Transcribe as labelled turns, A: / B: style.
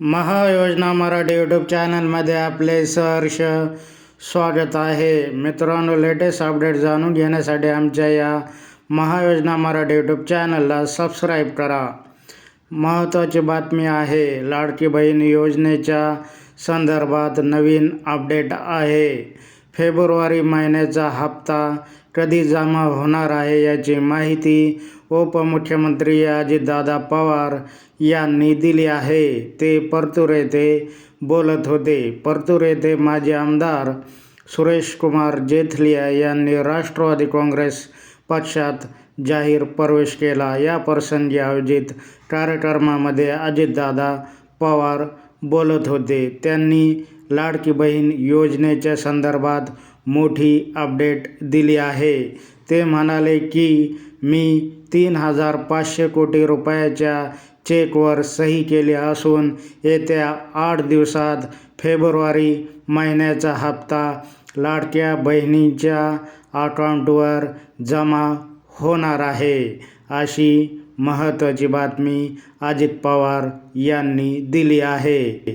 A: महायोजना Marathi YouTube चॅनलमध्ये आपले सहर्ष स्वागत आहे. मित्रांनो लेटेस्ट अपडेट जाणून घेण्यासाठी आमच्या या महायोजना मराठी यूट्यूब चॅनलला सबस्क्राईब करा. महत्त्वाची बातमी आहे लाडकी बहीण योजनेच्या संदर्भात नवीन अपडेट आहे. फेब्रुवारी महिन्याचा हप्ता कधी जमा होणार आहे याची माहिती उपमुख्यमंत्री अजितदादा पवार यांनी दिली आहे. ते परतूर येथे बोलत होते. परतूर येथे माजी आमदार सुरेश कुमार जेथलिया यांनी राष्ट्रवादी काँग्रेस पक्षात जाहीर प्रवेश केला. या प्रसंगी आयोजित कार्यक्रमामध्ये अजितदादा पवार बोलत होते. त्यांनी लाडकी बहीण योजनेच्या संदर्भात मोठी अपडेट दिली आहे. ते म्हणाले की मी तीन हजार पाचशे कोटी रुपयाच्या चेकवर सही केली असून येत्या आठ दिवसात फेब्रुवारी महिन्याचा हप्ता लाडक्या बहिणीच्या अकाउंटवर जमा होणार आहे अशी महत्त्वाची बातमी अजित पवार यांनी दिली आहे.